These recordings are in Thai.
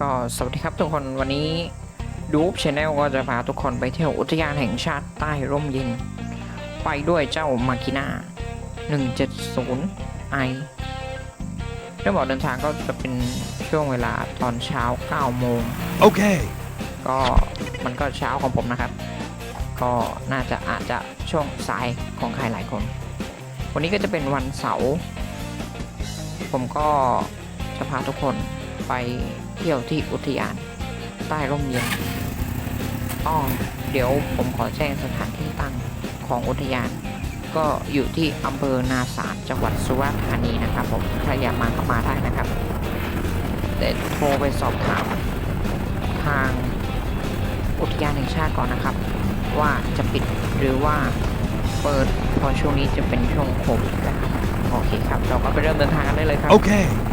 ก็สวัสดีครับทุกคนวันนี้ดูฟชาแนลก็จะพาทุกคนไปเที่ยวอุทยานแห่งชาติใต้ร่มเย็น ไปด้วยเจ้ามาคิน่า170 i เรื่องบอกเดินทางก็จะเป็นช่วงเวลาตอนเช้า 9 โมง Okay. ก็มันก็เช้าของผมนะครับ ก็น่าจะอาจจะช่วงสายของใครหลายคน วันนี้ก็จะเป็นวันเสาร์ผมก็จะพาทุกคนไป เที่ยวที่อุทยานใต้ร่มเย็นอ้อเดี๋ยวผมขอแจ้งสถานที่ตั้งของอุทยาน ก็อยู่ที่อำเภอนาสารจังหวัดสุราษฎร์ธานีนะครับผมใครอยากมาก็มาได้นะครับแต่โทรไปสอบถามทางอุทยานแห่งชาติก่อนนะครับ ว่าจะปิดหรือว่าเปิดเพอช่วงนี้จะเป็นช่วงโควิดนะครับโอเคครับ เราก็ไปเริ่มเดินทางกันได้เลยครับ Okay. Check,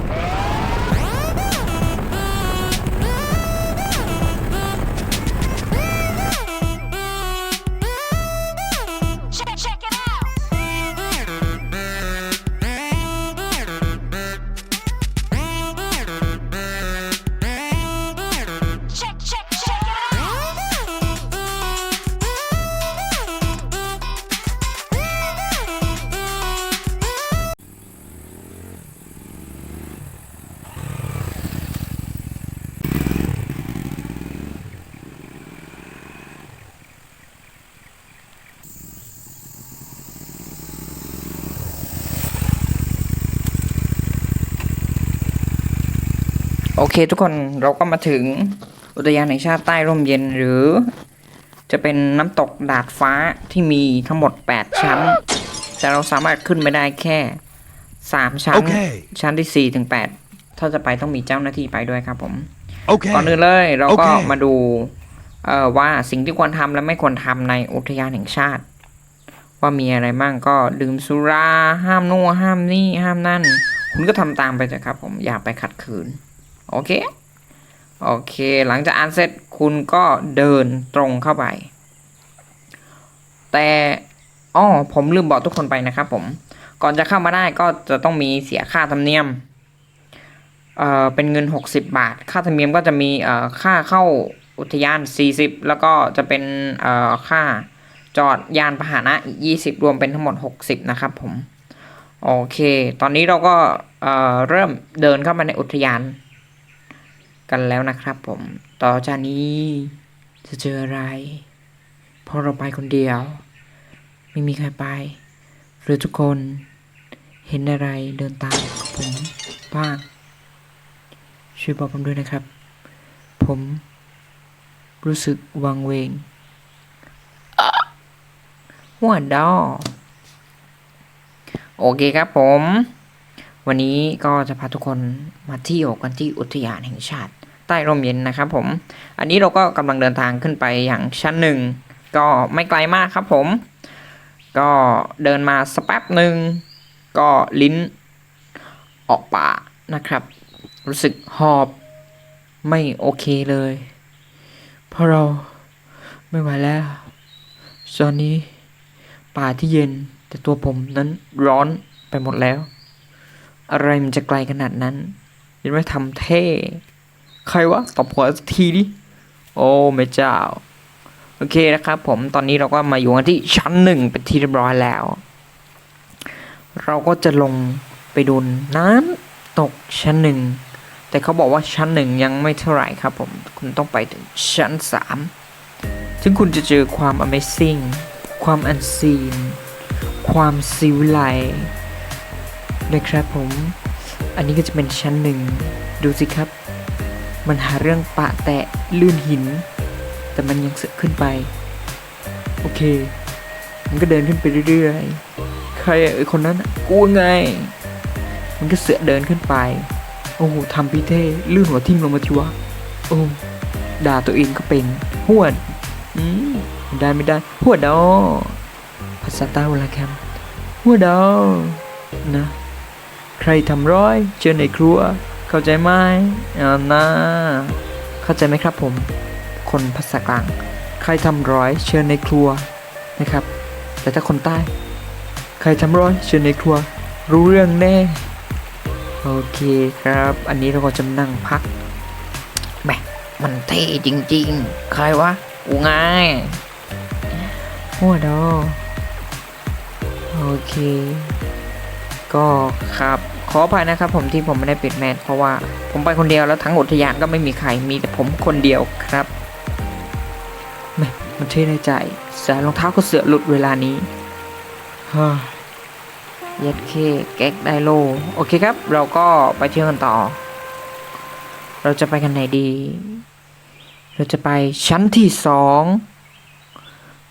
เคทุกคนเราก็มาถึงอุทยานแห่งชาติใต้ร่มเย็นหรือ จะเป็นน้ำตกดาดฟ้าที่มีทั้งหมด 8 ชั้น แต่เราสามารถขึ้นไปได้แค่ 3 ชั้นโอเคชั้นที่ 4 ถึง 8 ถ้าจะไปต้องมีเจ้าหน้าที่ไปด้วยครับผม Okay. ก่อนอื่นเลยเราก็โอเคมาดูเอ่อว่าสิ่งที่ควรทำและไม่ควรทำในอุทยานแห่งชาติ ว่ามีอะไรบ้างก็ดื่มสุรา ห้ามนู่นห้ามนี่ห้ามนั่น คุณก็ทำตามไปเถอะครับ ผมอย่าไปขัดขืน โอเค โอเค หลังจากอ่านเสร็จคุณก็เดินตรงเข้าไป แต่อ้อผมลืมบอกทุกคนไปนะครับผม ก่อนจะเข้ามาได้ก็จะต้องมีเสียค่าธรรมเนียม เอ่อ เป็นเงิน 60 บาท ค่าธรรมเนียมก็จะมี เอ่อ ค่าเข้าอุทยาน 40 แล้วก็จะเป็น เอ่อ ค่าจอดยานพาหนะอีก20 รวมเป็นทั้งหมด 60 นะครับผม โอเค ตอนนี้เราก็ เอ่อ เริ่มเดินเข้ามาในอุทยาน กันแล้วนะครับผม ต่อจากนี้จะเจออะไรพราะเราไปคนเดียว ไม่มีใครไป หรือทุกคนเห็นอะไรเดินตามผมบ้าง ช่วยบอกผมด้วยนะครับ ผมรู้สึกวังเวงหัวดอโอเคครับผม วันนี้ก็จะพาทุกคนมาเที่ยวกันที่อุทยานแห่งชาติ ใต้ร่มเย็นนะครับผม อันนี้เราก็กำลังเดินทางขึ้นไปอย่างชั้นหนึ่งก็ไม่ไกลมากครับผม ก็เดินมาสักแป๊บหนึ่งก็ลิ้นออกปากนะครับ รู้สึกหอบไม่โอเคเลย เพราะเราไม่ไหวแล้วตอนนี้ป่าที่เย็นแต่ตัวผมนั้นร้อนไปหมดแล้ว อะไรมันจะไกลขนาดนั้นยังไม่ทำเท่ ใครวะตอบหัวสักทีดิโอ้แม่เจ้า โอเคนะครับผมตอนนี้เราก็มาอยู่กันที่ชั้นหนึ่งเป็นที่เรียบร้อยแล้ว เราก็จะลงไปดูน้ำตกชั้นหนึ่งแต่เขาบอกว่าชั้นหนึ่งยังไม่เท่าไหร่ครับผมคุณต้องไปถึงชั้นสามถึงคุณจะเจอความ Amazing ความ Unseen ความซิวไลนะครับผม อันนี้ก็จะเป็นชั้นหนึ่ง ดูสิครับ มันหาเรื่องปะแตะลื่นหิน แต่มันยังเสือกขึ้นไป โอเค มันก็เดินขึ้นไปเรื่อยๆ ใครไอ้คนนั้นอะกูไง มันก็เสือกเดินขึ้นไป โอ้โหทำพี่เท่ลื่นหัวทิ่มลงมาทีวะโอ้ด่าตัวเองก็เป็นหวดอืมได้ไม่ได้หัวดอภาษาใต้วลาแคมหัวดอนะ ใครทำร้อยเจอในครัว เข้าใจไหมอ่านะเข้าใจไหมครับผม คนภาษากลาง ใครทำร้อยเชิญในครัวนะครับ แต่ถ้าคนใต้ ใครทำร้อยเชิญในครัว รู้เรื่องแน่โอเคครับ อันนี้เราก็จะนั่งพักแหมมันเท่จริงๆ ใครวะ กูไงหัวดอโอเค ก็ครับ ขออภัยนะครับผมที่ผมไม่ได้ปิดแมสเพราะว่าผมไปคนเดียวแล้วทั้งอุทยานก็ไม่มีใครมีแต่ผมคนเดียวครับแม่มันเท่ในใจสายรองเท้าก็เสือหลุดเวลานี้ฮ่าเย็ดเคแก๊กไดโล โอเคครับ เราก็ไปเที่ยวกันต่อ เราจะไปกันไหนดี เราจะไปชั้นที่สอง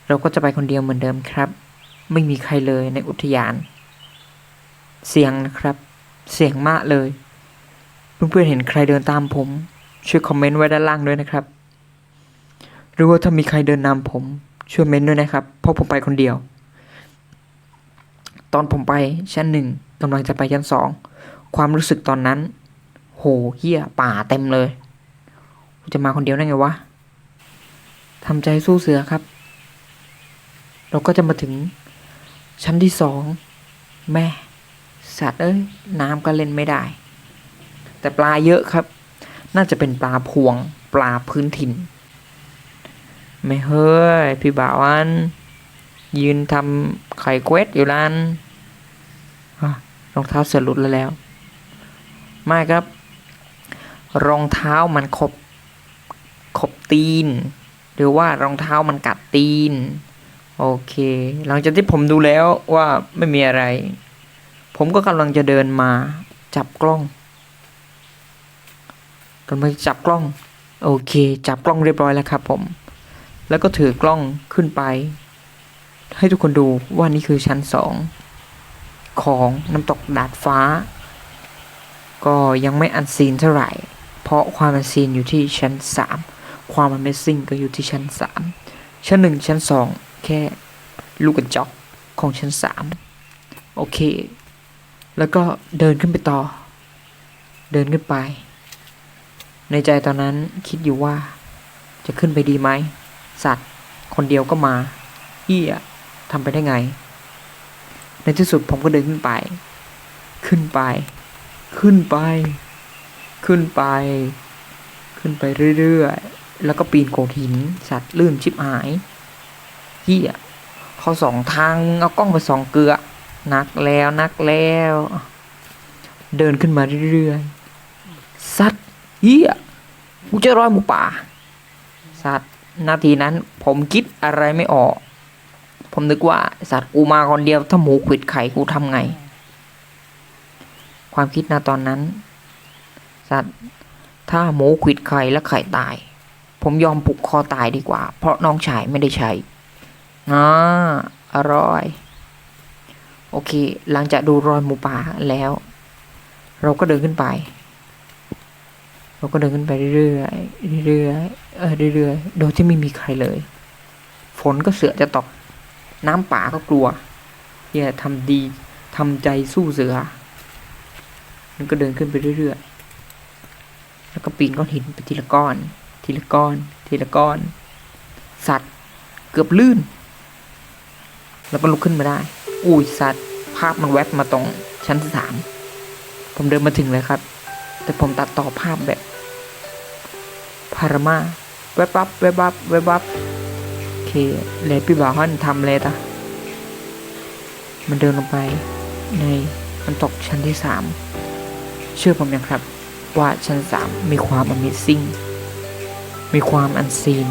เราก็จะไปคนเดียวเหมือนเดิมครับ ไม่มีใครเลยในอุทยาน เสียงนะครับ เสียงมากเลย เพื่อนๆเห็นใครเดินตามผม ช่วยคอมเมนต์ไว้ด้านล่างด้วยนะครับ หรือว่าถ้ามีใครเดินนำผม ช่วยเมนต์ด้วยนะครับ เพราะผมไปคนเดียว ตอนผมไปชั้นหนึ่งกำลังจะไปชั้นสองความรู้สึกตอนนั้น โหเหี้ยป่าเต็มเลย จะมาคนเดียวได้ไงวะทำใจสู้เสือครับ เราก็จะมาถึงชั้นที่สองแม่ สัตว์เอ้ยน้ำก็เล่นไม่ได้ แต่ปลาเยอะครับ น่าจะเป็นปลาพวง ปลาพื้นถิ่น ไม่เฮ้ย พี่บ่าวันยืนทำไข่เควสอยู่ร้านรองเท้าเสือหลุดแล้วแล้วไม่ครับ รองเท้ามันขบขบตีน หรือว่ารองเท้ามันกัดตีน โอเค หลังจากที่ผมดูแล้วว่าไม่มีอะไร ผมก็กำลังจะเดินมาจับกล้องกำลังจับกล้อง โอเค จับกล้องเรียบร้อยแล้วครับผม แล้วก็ถือกล้องขึ้นไป ให้ทุกคนดูว่านี่คือชั้นสองของน้ำตกดาดฟ้า ก็ยังไม่อันซีนเท่าไหร่ เพราะความอันซีนอยู่ที่ชั้นสามความ Amazing ก็อยู่ที่ชั้นสามชั้นหนึ่งชั้นสองแค่ลูกกระจอกของชั้นสามโอเค แล้วก็เดินขึ้นไปต่อ เดินขึ้นไป ในใจตอนนั้นคิดอยู่ว่า จะขึ้นไปดีไหม สัตว์ คนเดียวก็มา เอี้ยทำไปได้ไง ในที่สุดผมก็เดินขึ้นไป ขึ้นไป ขึ้นไป ขึ้นไป ขึ้นไปเรื่อยๆ แล้วก็ปีนโขดหิน สัตว์ลื่นชิบหายเฮียเขาสองทางเอากล้องไปสองเกลือ นักแล้วนักแล้ว เดินขึ้นมาเรื่อยๆสัตว์เฮียกูจะรอยหมูป่า สัตว์นาทีนั้น ผมคิดอะไรไม่ออก ผมนึกว่าสัตว์กูมาคนเดียวถ้าหมูขิดไข่กูทำไง ความคิดนะตอนนั้น สัตว์ถ้าหมูขิดไข่และไข่ตาย ผมยอมปลุกคอตายดีกว่า เพราะน้องชายไม่ได้ใช้อ่าอร่อย โอเค หลังจากดูรอยหมูป่าแล้ว เราก็เดินขึ้นไป เราก็เดินขึ้นไปเรื่อยๆเรื่อยๆเออเรื่อยๆโดยที่ไม่มีใครเลย ฝนก็เสือจะตก น้ำป่าก็กลัวอย่าทำดีทำใจสู้เสือ มันก็เดินขึ้นไปเรื่อยๆ แล้วก็ปีนก้อนหินไปทีละก้อน ทีละก้อน ทีละก้อน สัตว์เกือบลื่น แล้วก็ลุกขึ้นมาได้ อุ้ยสัตว์ภาพมันแวบมาตรงชั้นสามผมเดินมาถึงเลยครับ แต่ผมตัดต่อภาพแบบพารามาแวบวับแวบวับแวบวับโอเคเลยพี่บ่าวฮันทำเลยตะมันเดินลงไปในมันตกชั้นที่สามเชื่อผมยังครับ ว่าชั้นสามมีความ Amazing มีความอันซีน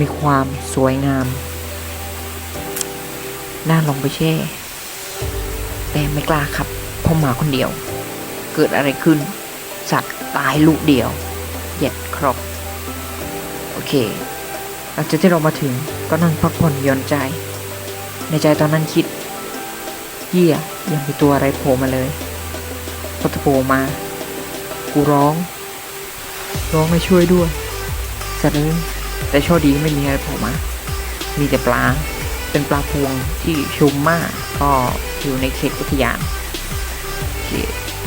มีความสวยงาม น่าลงไปแช่ แต่ไม่กล้าครับเพราะหมาคนเดียว เกิดอะไรขึ้น สัตว์ตายลูกเดียวเหยียดครบโอเคหลังจากที่เรามาถึงก็นั่งพักผ่อนย่อนใจ ในใจตอนนั้นคิดเหี้ยยังมีตัวอะไรโผล่มาเลยพอโผล่มา กูร้อง ร้องให้ช่วยด้วยสัตว์เอ้แต่โชคดีไม่มีอะไรโผล่มา มีแต่ปลา เป็นปลาพวงที่ชุมมากก็อยู่ในเขตอุทยานโอเค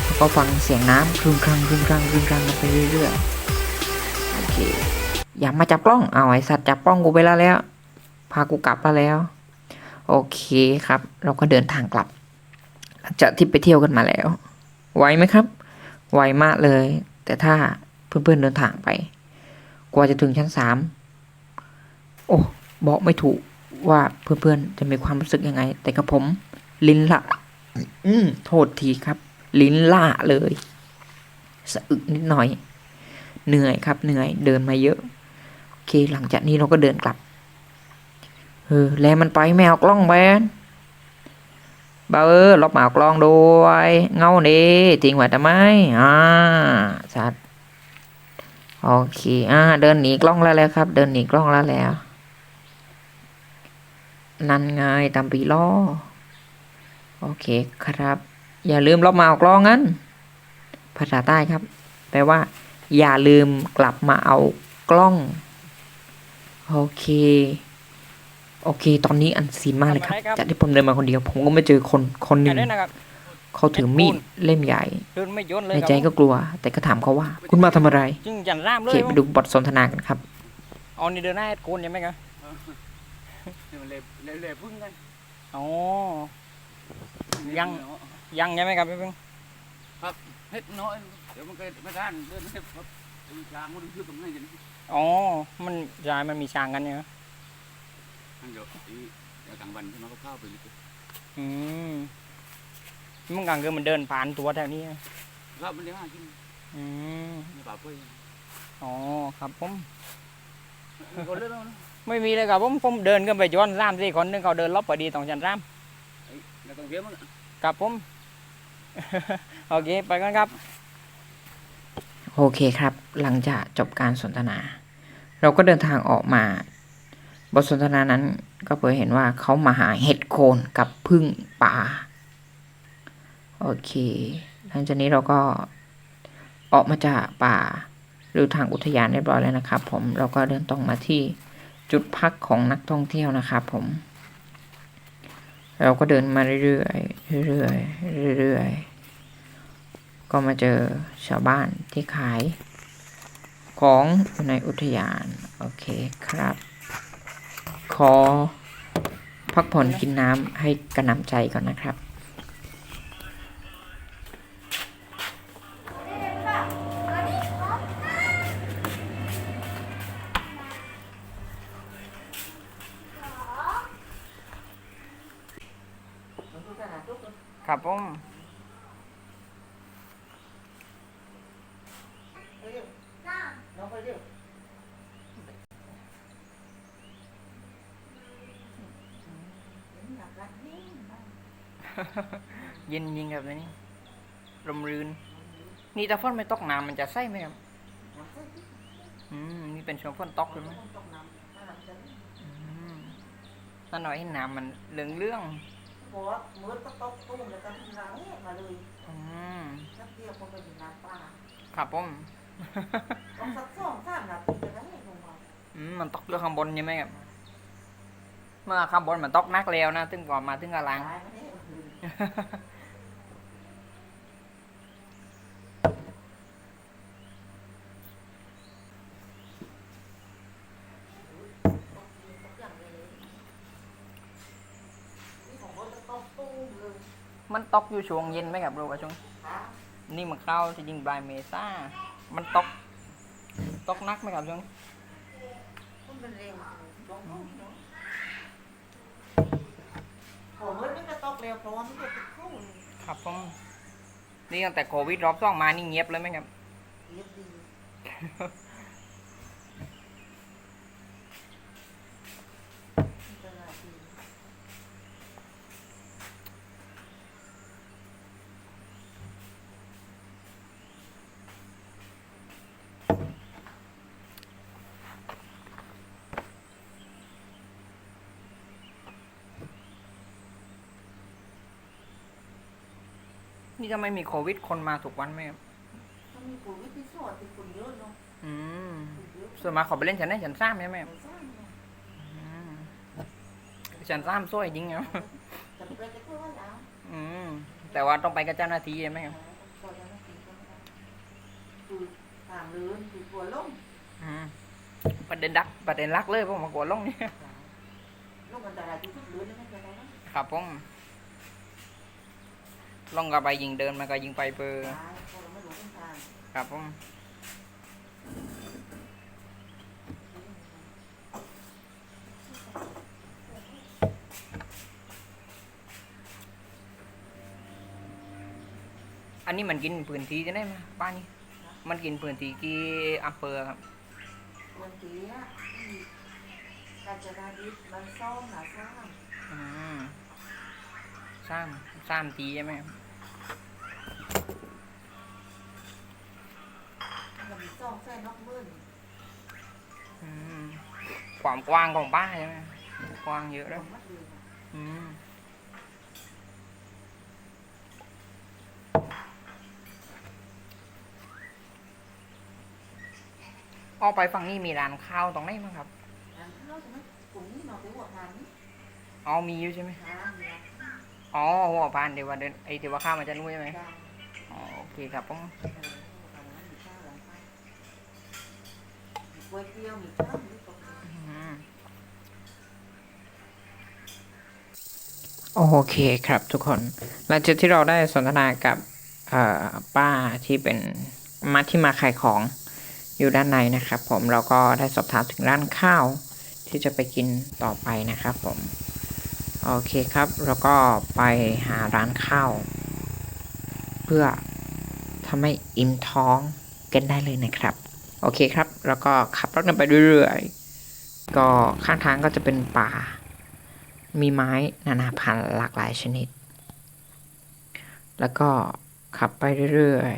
แล้วก็ฟังเสียงน้ำครึ่งครังครึ่งครังครึ่งครังกันไปเรื่อยๆโอเค อย่ามาจับกล้องเอาไอสัตว์จับกล้องกูไปแล้วแล้ว พากูกลับมาแล้ว โอเคครับ เราก็เดินทางกลับหลังจากที่ไปเที่ยวกันมาแล้วไหวไหมครับ ไวมากเลย แต่ถ้าเเพื่อนๆเดินทางไป กว่าจะถึงชั้นสามโอ้บอกไม่ถูก ว่าเพื่อนๆจะมีความรู้สึกยังไง แต่กับผม ลิ้นละ อืมโทษทีครับ ลิ้นล่าเลยสะอึกนิดหน่อย เหนื่อยครับ เหนื่อยเดินมาเยอะ โอเค หลังจากนี้เราก็เดินกลับเออแล้วมันไปแมวกล้องแบนบ่าวเออลบหมากล้องด้วย เงาเด้จริงว่าทำไมอ่าชัดโอเค อ่า เดินหนีกล้องแล้วแล้วครับ เดินหนีกล้องแล้วแล้ว นั่นไงตามปีล้อ โอเคครับ อย่าลืมลบหมากล้องนั้น ภาษาใต้ครับ แปลว่า อย่าลืมกลับมาเอากล้อง โอเค โอเค ตอนนี้อันซีนมากเลยครับทำอะไรครับจากที่ผมเดินมาคนเดียว ผมก็ไม่เจอคนคนหอนึ่ย่างนี้นะครับเขาถือมีดเล่มใหญ่เดินไม่ย่นเลยในครับใจก็กลัว แต่ก็ถามเขาว่า คุณมาทำอะไรจึงจันร่ามโอเลเคยไปดูบทสนทนากันครับเอานี่เดินหน้าให้โกนยังไหมครับนี่ มันเละเละเละพึ่งกันอ๋อ ยัง ยังใช่ไหมครับพี่เพิ่งเฮ็ดน้อยเดี๋ยวมันก็ไม่ทันเดินเฮ็ดครับไอ้จางมันคือตรงนี้อย่างนี้อ๋อ มันยายมันมีช้างกันเนี่ยอันเดี๋ยวไอ้เดี๋ยวกลางวันที่มันก็เข้าไปเลยอืมมันกลางคืนมันเดินผ่านตัวแถวนี้เข้ามันเดี๋ยวหากินอืมในป่าเป้ยอ๋อครับผม คนเล่นแล้วนะ ไม่มีเลยครับผมผมเดินกันไปย้อนร่ามสี่คนนึงเขาเดินลบพอดีตรงจันร่ามไอ้แล้วต้องเทียมมันครับผมโอเคไปกันครับ โอเคครับ หลังจากจบการสนทนา เราก็เดินทางออกมา บทสนทนานั้นก็เผยเห็นว่าเขามาหาเห็ดโคนกับพึ่งป่า โอเค หลังจากนี้เราก็ออกมาจากป่า หรือทางอุทยานเรียบร้อยแล้วนะครับ ผมเราก็เดินตรงมาที่ จุดพักของนักท่องเที่ยวนะครับผม เราก็เดินมาเรื่อยๆเรื่อยๆเรื่อยๆก็มาเจอชาวบ้านที่ขายของอยู่ในอุทยาน โอเคครับ ขอพักผ่อนกินน้ำให้กระนำใจก่อนนะครับ เย็นยิงครับนี่ลมรื่น นี่ถ้าฝนไม่ตกน้ำมันจะใสไหมครับอืมนี่เป็นช่วงฝนตกใช่ไหมอืมนั่นหน่อยให้น้ำมันเหลืองเรื่องเพราะว่ามืดก็ตกตุ้มแล้วก็น้ำเนี่ยมาเลยๆอืมนักเดียวคงเป็นน้ำปลาครับผมต้องสักสองสามนาทีจะได้ลงมาอืมมันตกอยู่ข้างบนใช่ไหมครับเมื่อข้างบนมันตกนักแล้วนะถึงก่อนมาถึงกลางตายมาเนี่ยคืนนี่ของรถจะตกตุ้มเลย มันตกอยู่ช่วงเย็นไหมครับรู้ว่าช่วงนี่มันเข้าจะยิงปลายเมษามันตก ตกนักไหมครับช่วงมันเป็นเร็วลงตุ้มเนอะโอ้มืดนี่ก็ตก เร็วเพราะว่ามันจะติดคู่นี่ครับผมนี่ตั้งแต่โควิดรอบสองมานี่เงียบเลยไหมครับ เรียบดีนี่ก็นาที นี่ถ้าไม่มีโควิดคนมาถูกวันไหมครับมันมีโควิดที่สอดติดคนเยอะเนาะอืมคนเยอะส่วนมากเขาไปเล่นชั้นได้ชั้นสามใช่ไหมครับไม่ทราบเนาะอืมชั้นสามสวยจริงครับจะไปจะเพื่อว่าแล้วอืมแต่ว่าต้องไปกับเจ้าหน้าที่ใช่ไหมครับก่อนจะมากินก็ไม่ได้คือทางเลื่อนคือกลัวล่มอืมประเด็นดักประเด็นรักเลยผมมากลัวลงนี่ล่มอันตรายที่สุดเลื่อนนี่ไม่เป็นไรนะครับผม ล่องกระบายยิงเดินมันก็ยิงไปเบอร์ครับผมอันนี้มันกินพื้นที่จะได้ไหมป้านี่มันกินพื้นที่กี่อำเภอครับพื้นที่อะกาญจนบุรีบางซ่อมหนาซ่ามซ้ำซ้ำทีใช่ไหม มันมีซ่อมแค่นอกมื่นอืมความกว้างของป้าใช่ไหมกว้างเยอะขแล้วองมัดเลยค่ะอืมออกไปฝั่งนี้มีร้านข้าวตรงไหนมั้งครับอันข้าวใช่ไหมกลุ่มนี้หนอไปหัวทานนี่อ๋อมีอยู่ใช่ไหมทานมีร้านข้าวอ๋อหัวพานเดี๋ยวว่าเดินไอเดี๋ยวว่าข้าวมันจะนุ่ยใช่ไหมดังอ๋อ โอเคครับผมเออหัวทานนั้นมีข้าวร้านข้าวมีก๋วยเตี๋ยวมีข้าวมีตรงนี้อืมโอเคครับทุกคน หลังจากที่เราได้สนทนากับป้าที่เป็นมาที่มาขายของอยู่ด้านในนะครับ ผมเราก็ได้สอบถามถึงร้านข้าวที่จะไปกินต่อไปนะครับผม โอเคครับเราก็ไปหาร้านข้าว เพื่อทำให้อิ่มท้องกันได้เลยนะครับ โอเคครับ แล้วก็ขับรถกันไปเรื่อยๆ ก็ข้างทางก็จะเป็นป่า มีไม้นานาพันธุ์หลากหลายชนิด แล้วก็ขับไปเรื่อย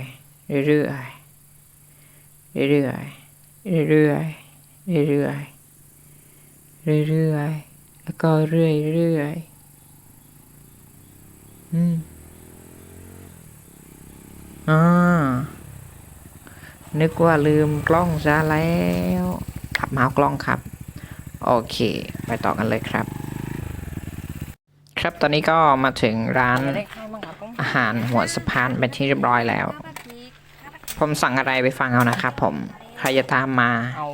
ๆ เรื่อยๆ เรื่อยๆ เรื่อยๆ เรื่อยๆ เรื่อยๆ แล้วก็เรื่อยๆ อืม อ่านึกว่าลืมกล้องซะแล้วขับมาเอากล้องครับ โอเค ไปต่อกันเลยครับ ครับตอนนี้ก็มาถึงร้านจะได้ข้าวมั้งครับผมอาหารหัวสะพานเป็นที่เรียบร้อยแล้ว ผมสั่งอะไรไปฟังเอานะครับผม ใครจะตามมาเอา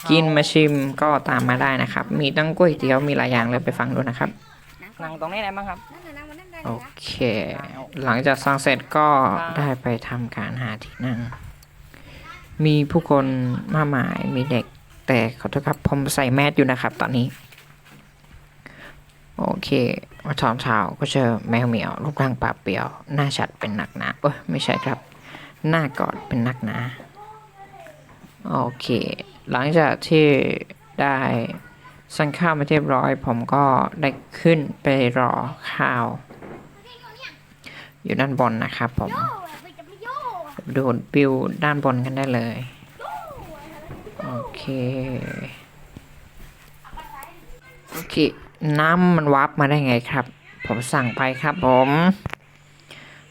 ข้วกินมาชิมก็ตามมาได้นะครับ มีตั้งก๋วยเตี๋ยวมีหลายอย่างเลยไปฟังดูนะครับนั่งตรงนี้ได้มั้งครับ โอเค หลังจากสั่งเสร็จก็ได้ไปทำการหาที่นั่ง มีผู้คนมากมายมีเด็กแต่ขอโทษครับผมใส่แมสอยู่นะครับ ตอนนี้ โอเคมาตอนเช้าก็เจอแมวเหมียวรูปร่างปาบเปียว หน้าชัดเป็นหนักหนาเอ้ยไม่ใช่ครับ หน้ากอดเป็นหนักหนาโอเค หลังจากที่ได้สั่งข้าวมาเรียบร้อย ผมก็ได้ขึ้นไปรอข้าว อยู่ด้านบนนะครับผมดูวิวด้านบนกันได้เลย โอเค โอเค น้ำมันวับมาได้ไงครับ ผมสั่งไปครับผม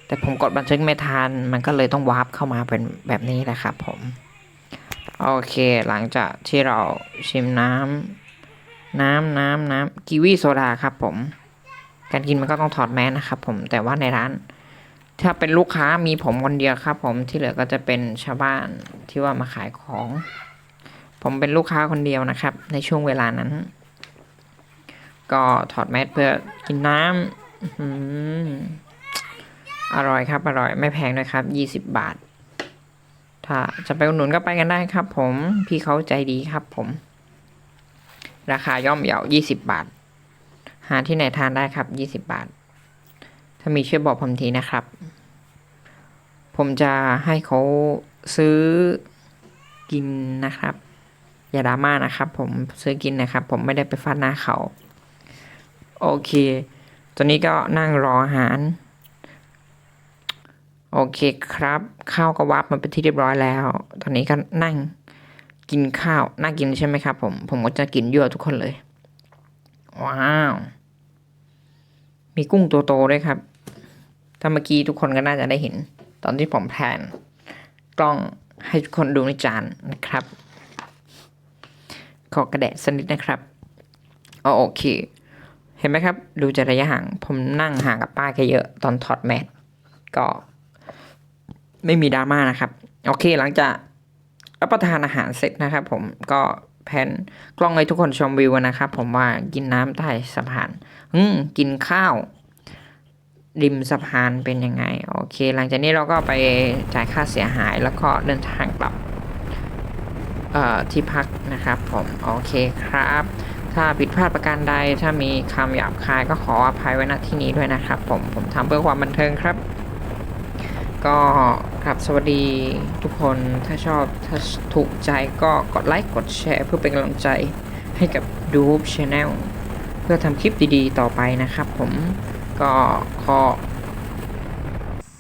แต่ผมกดบันทึกไม่ทัน มันก็เลยต้องวาร์ปเข้ามาเป็นแบบนี้แหละครับผม โอเค หลังจากที่เราชิมน้ำ น้ำน้ำน้ำกีวีโซดาครับผม การกินมันก็ต้องถอดแมสนะครับผม แต่ว่าในร้าน ถ้าเป็นลูกค้ามีผมคนเดียวครับ ผมที่เหลือก็จะเป็นชาวบ้านที่ว่ามาขายของ ผมเป็นลูกค้าคนเดียวนะครับ ในช่วงเวลานั้น ก็ถอดแมสเพื่อกินน้ำอร่อยครับ อร่อยไม่แพงด้วยครับยี่สิบบาท ถ้าจะไปอุดหนุนก็ไปกันได้ครับ ผมพี่เขาใจดีครับ ผม ราคาย่อมเยายี่สิบบาท หาที่ไหนทานได้ครับยี่สิบบาท ถ้ามีช่วยบอกผมทีนะครับ ผมจะให้เขาซื้อกินนะครับ อย่าดราม่านะครับ ผมซื้อกินนะครับ ผมไม่ได้ไปฟาดหน้าเขา โอเค ตอนนี้ก็นั่งรออาหาร โอเคครับ ข้าวก็วับมาเป็นที่เรียบร้อยแล้ว ตอนนี้ก็นั่งกินข้าว น่ากินใช่ไหมครับผม ผมก็จะกินเยั่วทุกคนเลย ว้าว มีกุ้งตัวโตด้วยครับ ถ้าเมื่อกี้ทุกคนก็น่าจะได้เห็น ตอนที่ผมแพนกล้องให้ทุกคนดูในจานนะครับ ขอกระแดะสนิดนะครับอ๋อโอเค เห็นไหมครับ ดูจากระยะห่าง ผมนั่งห่างกับป้าแกเยอะตอนถอดแมสก็ ไม่มีดราม่านะครับ โอเคหลังจากรับประทานอาหารเสร็จนะครับ ผมก็แพนกล้องให้ทุกคนชมวิวนะครับ ผมว่ากินน้ำใต้สะพาน อืมกินข้าว ริมสะพานเป็นยังไง โอเค หลังจากนี้เราก็ไปจ่ายค่าเสียหายแล้วก็เดินทางกลับที่พักนะครับผมโอเคครับ ถ้าผิดพลาดประการใดถ้ามีคำหยาบคายก็ขออภัยไว้ณที่นี้ด้วยนะครับ ผมผมทำเพื่อความบันเทิงครับ ก็ครับสวัสดีทุกคนถ้าชอบถ้าถูกใจก็กดไลค์กดแชร์เพื่อเป็นกำลังใจให้กับดูบช Channel เพื่อทำคลิปดีๆ ต่อไปนะครับผม ก็ขอ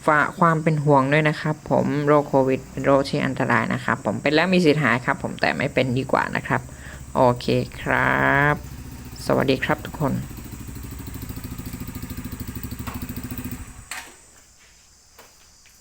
ฝากความเป็นห่วงด้วยนะครับ ผมโรคโควิดเป็นโรคที่อันตรายนะครับ ผมเป็นแล้วมีสิทธิ์หายครับ ผมแต่ไม่เป็นดีกว่านะครับ โอเคครับ สวัสดีครับทุกคน